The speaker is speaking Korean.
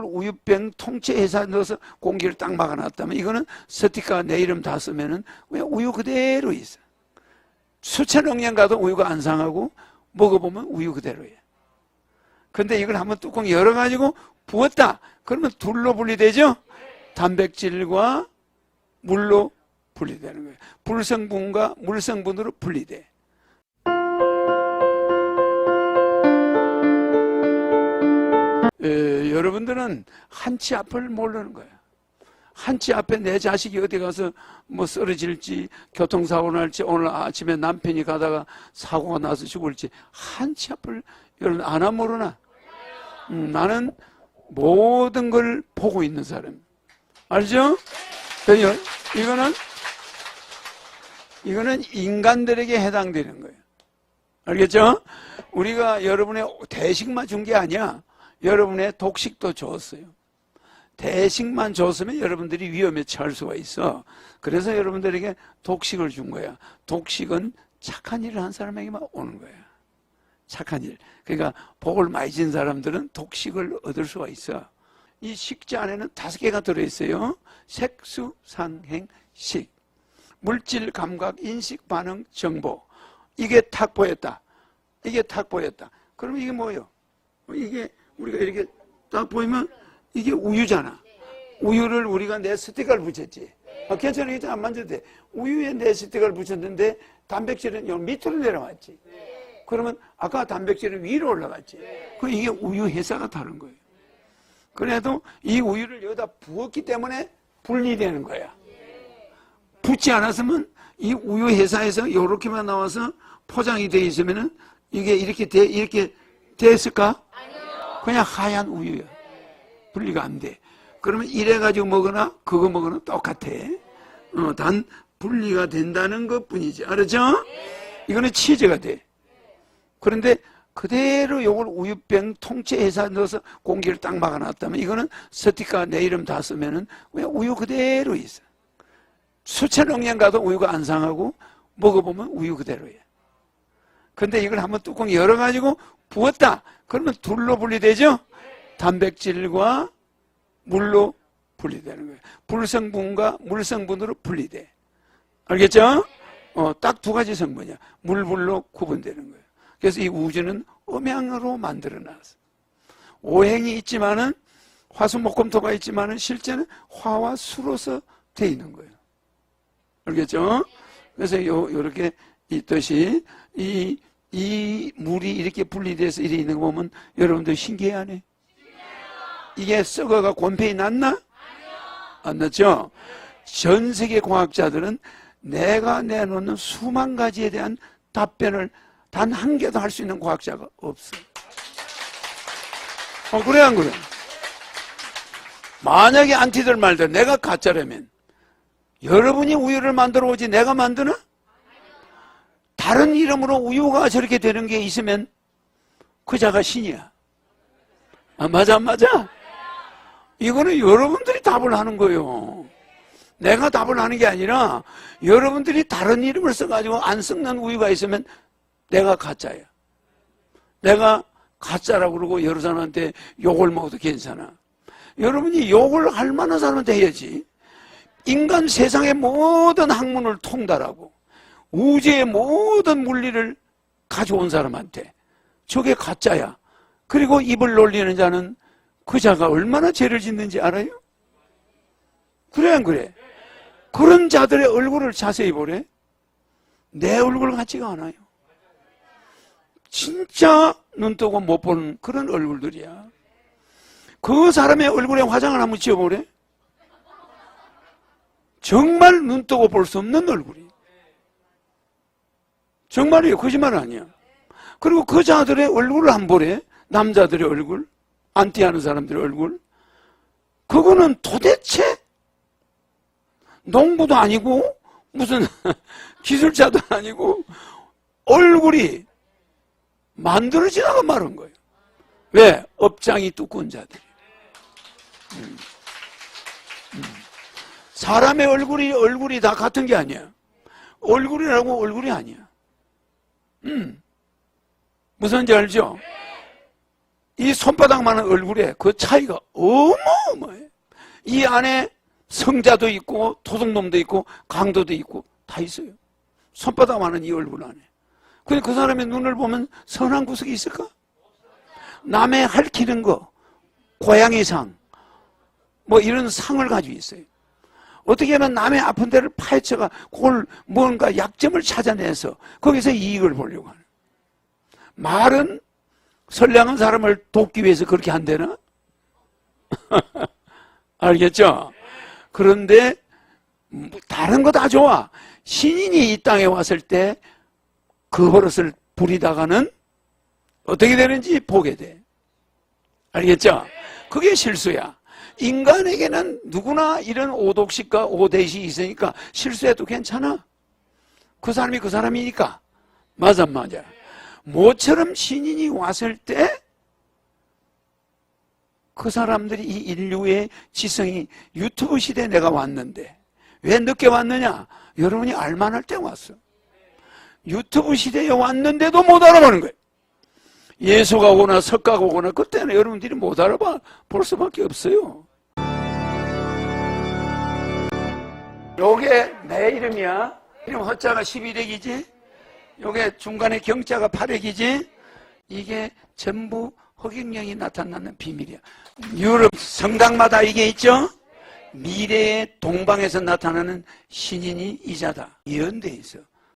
우유병 통째 회사 넣어서 공기를 딱 막아놨다면 이거는 스티커 내 이름 다 쓰면은 그냥 우유 그대로 있어. 수천 억 년 가도 우유가 안 상하고 먹어보면 우유 그대로예요. 근데 이걸 한번 뚜껑 열어가지고 부었다. 그러면 둘로 분리되죠? 단백질과 물로 분리되는 거예요. 불성분과 물성분으로 분리돼. 여러분들은 한 치 앞을 모르는 거예요. 한 치 앞에 내 자식이 어디 가서 뭐 쓰러질지 교통사고 날지 오늘 아침에 남편이 가다가 사고가 나서 죽을지 한 치 앞을 여러분 아나 모르나? 음, 나는 모든 걸 보고 있는 사람. 알죠? 그래서 이거는 이거는 인간들에게 해당되는 거예요. 알겠죠? 우리가 여러분의 대식만 준 게 아니야. 여러분의 독식도 줬어요. 대식만 줬으면 여러분들이 위험에 처할 수가 있어. 그래서 여러분들에게 독식을 준 거야. 독식은 착한 일을 한 사람에게만 오는 거야. 착한 일. 그러니까 복을 많이 진 사람들은 독식을 얻을 수가 있어. 이 식재 안에는 다섯 개가 들어있어요. 색수, 상행, 식. 물질, 감각, 인식, 반응, 정보. 이게 탁 보였다. 이게 탁 보였다. 그러면 이게 뭐예요? 이게 우리가 이렇게 딱 보이면 이게 우유잖아. 우유를 우리가 내 스티커를 붙였지. 아, 괜찮아, 이제 안 만져도 돼. 우유에 내 스티커를 붙였는데 단백질은 요 밑으로 내려왔지. 그러면 아까 단백질은 위로 올라갔지. 그 이게 우유 회사가 다른 거예요. 그래도 이 우유를 여기다 부었기 때문에 분리되는 거야. 붙지 않았으면 이 우유 회사에서 이렇게만 나와서 포장이 돼 있으면은 이게 이렇게 돼, 이렇게 됐을까? 그냥 하얀 우유야. 분리가 안 돼. 그러면 이래가지고 먹으나 그거 먹으나 똑같아. 어, 단 분리가 된다는 것 뿐이지. 알았죠? 이거는 치즈가 돼. 그런데 그대로 요걸 우유병 통째 회사 넣어서 공기를 딱 막아놨다면 이거는 스티커 내 이름 다 쓰면은 그냥 우유 그대로 있어. 수천 억 년 가도 우유가 안 상하고 먹어보면 우유 그대로예요. 근데 이걸 한번 뚜껑 열어가지고 부었다. 그러면 둘로 분리되죠? 단백질과 물로 분리되는 거예요. 불성분과 물성분으로 분리돼. 알겠죠? 어, 딱 두 가지 성분이야. 물불로 구분되는 거예요. 그래서 이 우주는 음양으로 만들어 놨어. 오행이 있지만은 화수목금토가 있지만은 실제는 화와 수로서 돼 있는 거예요. 알겠죠? 그래서 요, 요렇게 있듯이 이, 이 물이 이렇게 분리돼서 이렇게 있는 거 보면 여러분들 신기해하네. 이게 썩어가 곰팡이 났나? 안 났죠? 전 세계 과학자들은 내가 내놓는 수만 가지에 대한 답변을 단 한 개도 할 수 있는 과학자가 없어. 어, 그래, 안 그래? 만약에 안티들 말대로 내가 가짜라면 여러분이 우유를 만들어 오지 내가 만드나? 다른 이름으로 우유가 저렇게 되는 게 있으면 그 자가 신이야. 아, 맞아, 안 맞아? 이거는 여러분들이 답을 하는 거예요. 내가 답을 하는 게 아니라 여러분들이 다른 이름을 써가지고 안 썩는 우유가 있으면 내가 가짜야. 내가 가짜라고 그러고 여러 사람한테 욕을 먹어도 괜찮아. 여러분이 욕을 할 만한 사람한테 해야지. 인간 세상의 모든 학문을 통달하고 우주의 모든 물리를 가져온 사람한테 저게 가짜야. 그리고 입을 놀리는 자는 그 자가 얼마나 죄를 짓는지 알아요? 그래 안 그래? 그런 자들의 얼굴을 자세히 보래. 내 얼굴 같지가 않아요. 진짜 눈 뜨고 못 보는 그런 얼굴들이야. 그 사람의 얼굴에 화장을 한번 지어보래. 정말 눈 뜨고 볼 수 없는 얼굴이. 정말이에요. 거짓말 아니야. 그리고 그 자들의 얼굴을 한번 보래. 남자들의 얼굴, 안티하는 사람들의 얼굴. 그거는 도대체 농부도 아니고 무슨 기술자도 아니고 얼굴이 만들어지다가 마른 거예요. 왜? 업장이 두꺼운 자들이. 음. 음. 사람의 얼굴이 얼굴이 다 같은 게 아니야. 얼굴이라고 얼굴이 아니야. 음. 무슨지 알죠? 이 손바닥만한 얼굴에 그 차이가 어마어마해. 이 안에 성자도 있고 도둑놈도 있고 강도도 있고 다 있어요. 손바닥만한 이 얼굴 안에. 근데 그 사람의 눈을 보면 선한 구석이 있을까? 남의 핥히는 거, 고양이 상, 뭐 이런 상을 가지고 있어요. 어떻게 하면 남의 아픈 데를 파헤쳐가 그걸 뭔가 약점을 찾아내서 거기서 이익을 보려고 하는. 말은 선량한 사람을 돕기 위해서 그렇게 한대나? 알겠죠? 그런데 뭐 다른 거 다 좋아. 신인이 이 땅에 왔을 때 그 버릇을 부리다가는 어떻게 되는지 보게 돼. 알겠죠? 그게 실수야. 인간에게는 누구나 이런 오독식과 오대시 있으니까 실수해도 괜찮아. 그 사람이 그 사람이니까. 맞아, 맞아. 모처럼 신인이 왔을 때 그 사람들이 이 인류의 지성이 유튜브 시대에 내가 왔는데 왜 늦게 왔느냐? 여러분이 알만할 때 왔어. 유튜브 시대에 왔는데도 못 알아보는 거예요. 예수가 오거나 석가가 오거나 그때는 여러분들이 못 알아봐 볼 수밖에 없어요. 요게 내 이름이야. 이름 허자가 12렉이지. 요게 중간에 경자가 8렉이지. 이게 전부 허경영이 나타나는 비밀이야. 유럽 성당마다 이게 있죠? 미래의 동방에서 나타나는 신인이 이자다. 예언돼 있어.